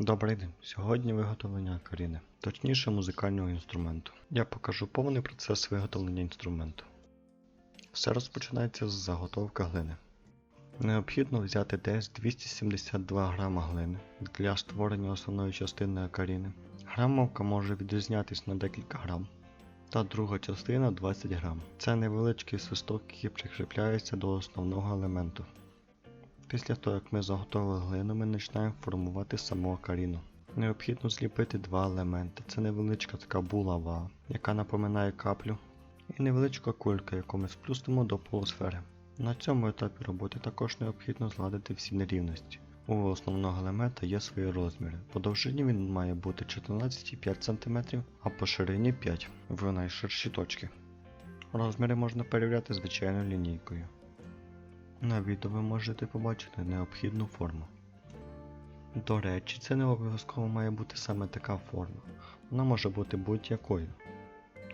Добрий день. Сьогодні виготовлення акаріни, точніше музикального інструменту. Я покажу повний процес виготовлення інструменту. Все розпочинається з заготовки глини. Необхідно взяти десь 272 грама глини для створення основної частини акаріни. Грамовка може відрізнятись на декілька грам. Та друга частина 20 грам. Це невеличкий свисток, який прикріпляється до основного елементу. Після того, як ми заготовили глину, ми починаємо формувати саму акаріну. Необхідно зліпити два елементи. Це невеличка така булава, яка напоминає каплю, і невеличка кулька, яку ми сплюснемо до полусфери. На цьому етапі роботи також необхідно згладити всі нерівності. У основного елемента є свої розміри. По довжині він має бути 14,5 см, а по ширині 5 в найширші точки. Розміри можна перевіряти звичайною лінійкою. На відео ви можете побачити необхідну форму. До речі, це не обов'язково має бути саме така форма. Вона може бути будь-якою.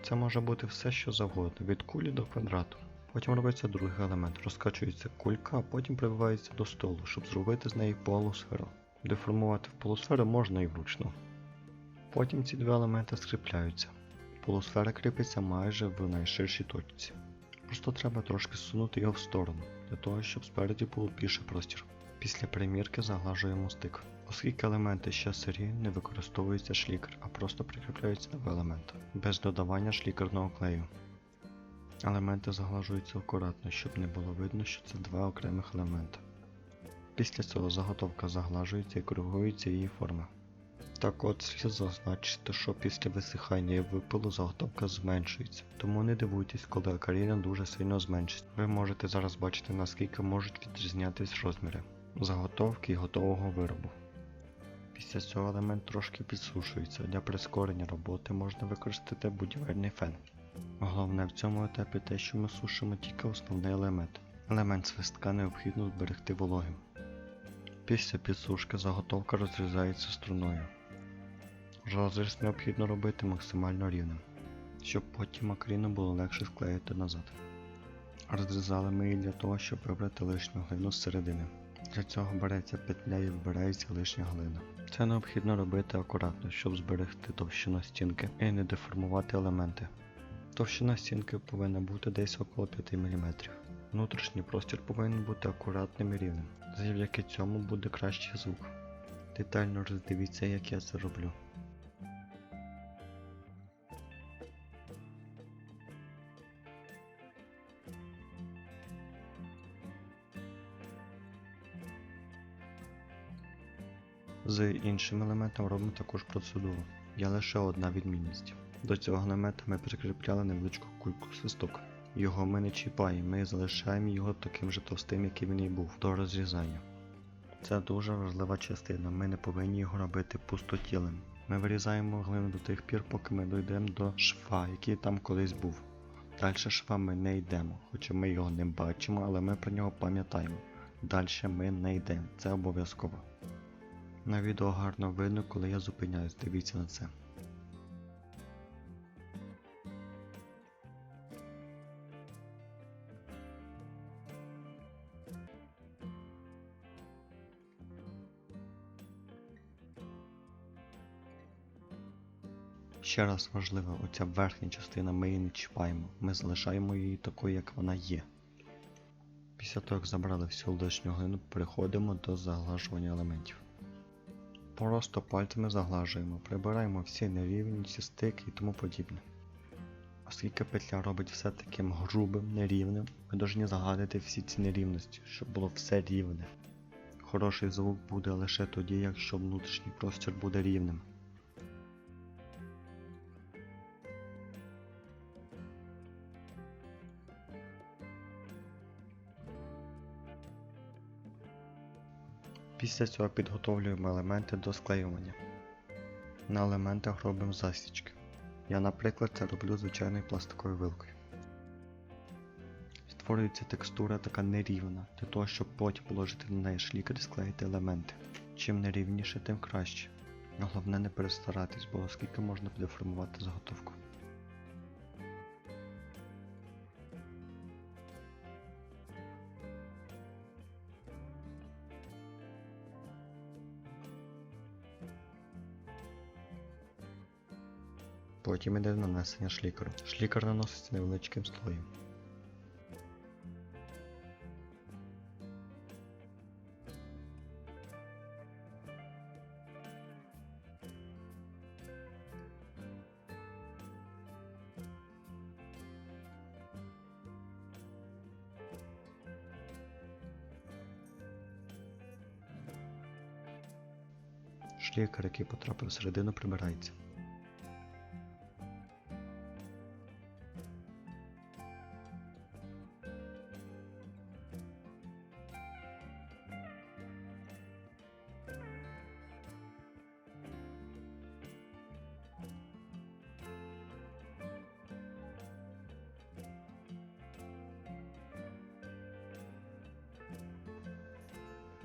Це може бути все, що завгодно, від кулі до квадрату. Потім робиться другий елемент, розкачується кулька, а потім прибивається до столу, щоб зробити з неї полусферу. Деформувати в полусферу можна і вручну. Потім ці два елементи скріпляються. Полусфера кріпиться майже в найширшій точці. Просто треба трошки зсунути його в сторону, для того, щоб спереді було більше простір. Після примірки заглажуємо стик. Оскільки елементи ще сирі, не використовується шлікер, а просто прикріпляються в елемент, без додавання шлікерного клею. Елементи заглажуються акуратно, щоб не було видно, що це два окремих елементи. Після цього заготовка заглажується і коригується її форма. Так от слід зазначити, що після висихання і випилу заготовка зменшується, тому не дивуйтесь, коли акаріна дуже сильно зменшиться. Ви можете зараз бачити наскільки можуть відрізнятись розміри заготовки і готового виробу. Після цього елемент трошки підсушується. Для прискорення роботи можна використати будівельний фен. Головне в цьому етапі те, що ми сушимо тільки основний елемент. Елемент свистка необхідно зберегти вологим. Після підсушки заготовка розрізається струною. Розріз необхідно робити максимально рівним, щоб потім акріну було легше склеїти назад. Розрізали ми її для того, щоб вибрати лишню глину з середини. Для цього береться петля і вибирається лишня глина. Це необхідно робити акуратно, щоб зберегти товщину стінки і не деформувати елементи. Товщина стінки повинна бути десь около 5 мм. Внутрішній простір повинен бути акуратним і рівним. Завдяки цьому буде кращий звук. Детально роздивіться, як я це роблю. З іншим елементом робимо також процедуру. Є лише одна відмінність. До цього елемента ми прикріпляли невеличку кульку свисток. Його ми не чіпаємо, ми залишаємо його таким же товстим, який він і був до розрізання. Це дуже важлива частина, ми не повинні його робити пустотілим. Ми вирізаємо глину до тих пір, поки ми дійдемо до шва, який там колись був. Далі шва ми не йдемо, хоча ми його не бачимо, але ми про нього пам'ятаємо. Далі ми не йдемо, це обов'язково. На відео гарно видно, коли я зупиняюсь, дивіться на це. Ще раз важливо, оця верхня частина ми її не чіпаємо, ми залишаємо її такою, як вона є. Після того, як забрали всю лишню глину, переходимо до заглажування елементів. Просто пальцями заглажуємо, прибираємо всі нерівності, стики і тому подібне. Оскільки петля робить все таким грубим, нерівним, ми повинні загадити всі ці нерівності, щоб було все рівне. Хороший звук буде лише тоді, якщо внутрішній простір буде рівним. Після цього підготовлюємо елементи до склеювання. На елементах робимо засічки. Я, наприклад, це роблю звичайною пластиковою вилкою. Створюється текстура така нерівна, для того, щоб потім положити на неї шлікер і склеїти елементи. Чим нерівніше, тим краще. Головне не перестаратись, бо оскільки можна деформувати заготовку. Потім іде нанесення шлікеру. Шлікер наноситься невеличким слоєм. Шлікер, який потрапив всередину, прибирається.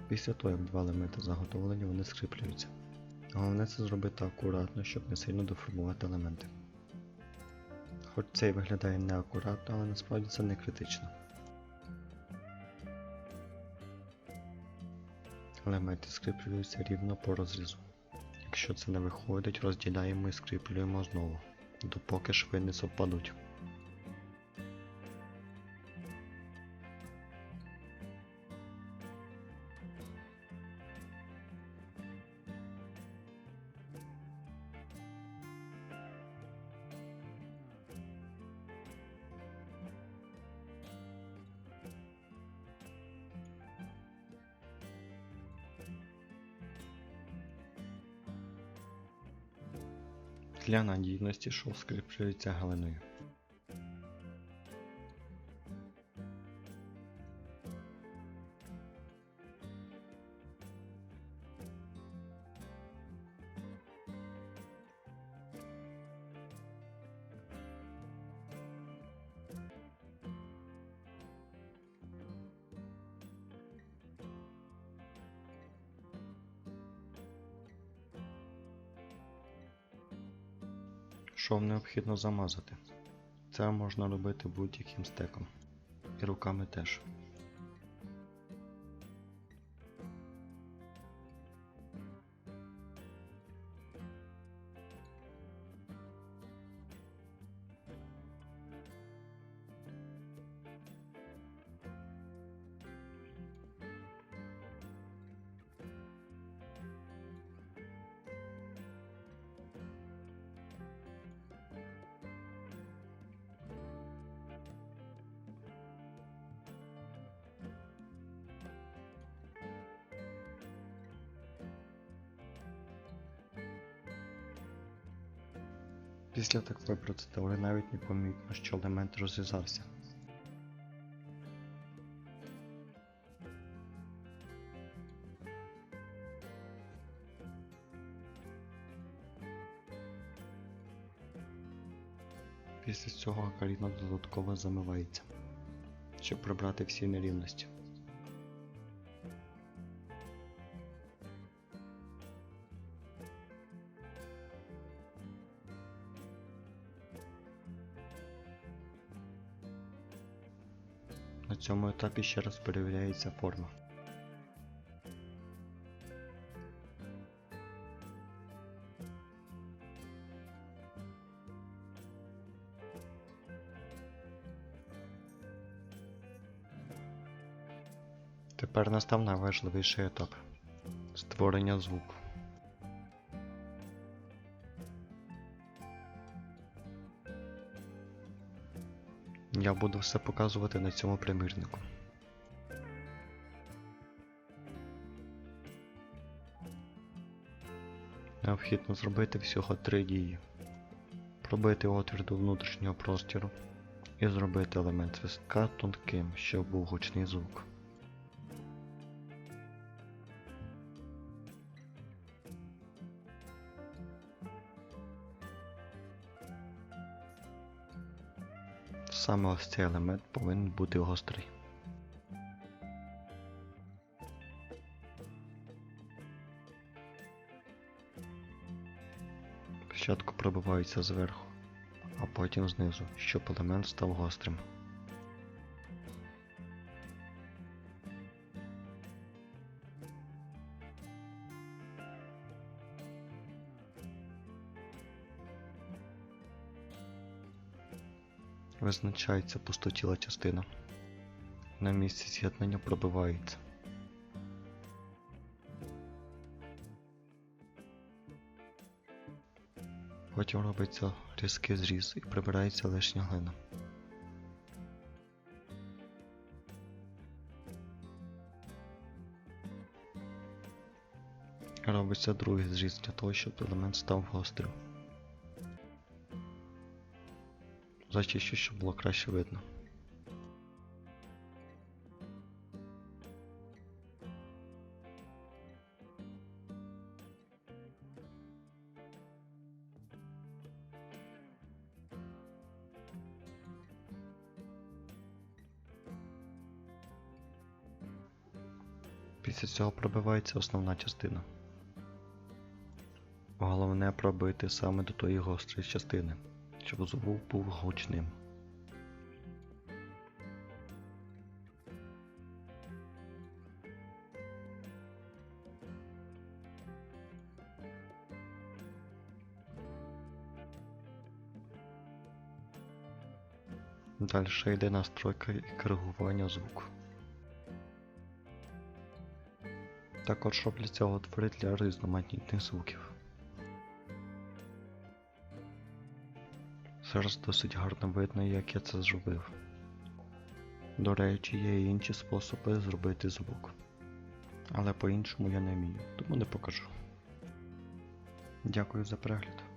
Після того, як два елементи заготовлені, вони скріплюються. Головне це зробити акуратно, щоб не сильно деформувати елементи. Хоч це і виглядає неакуратно, але насправді це не критично. Елементи скріплюються рівно по розрізу. Якщо це не виходить, розділяємо і скріплюємо знову, допоки шви не совпадуть. Для надійності шов скріплюється галиною. Шов необхідно замазати. Це можна робити будь-яким стеком. І руками теж. Після такої процедури навіть не помітно, що елемент розв'язався. Після цього каріна додатково замивається, щоб прибрати всі нерівності. На цьому етапі ще раз перевіряється форма. Тепер настав найважливіший етап створення звуку. Я буду все показувати на цьому примірнику. Необхідно зробити всього три дії. Пробити отвір до внутрішнього простіру і зробити елемент свистка тонким, щоб був гучний звук. Саме ось цей елемент повинен бути гострий. Спочатку пробиваються зверху, а потім знизу, щоб елемент став гострим. Визначається пустотіла частина. На місці з'єднання пробивається. Потім робиться різкий зріз і прибирається лишня глина. Робиться другий зріз для того, щоб елемент став гострим. Зачищу, щоб було краще видно. Після цього пробивається основна частина. Головне пробити саме до тої гострої частини, щоб звук був гучним. Далі йде настройка і коригування звуку. Також робляться отвори для різноманітних звуків. Зараз досить гарно видно, як я це зробив. До речі, є і інші способи зробити звук. Але по-іншому я не вмію, тому не покажу. Дякую за перегляд.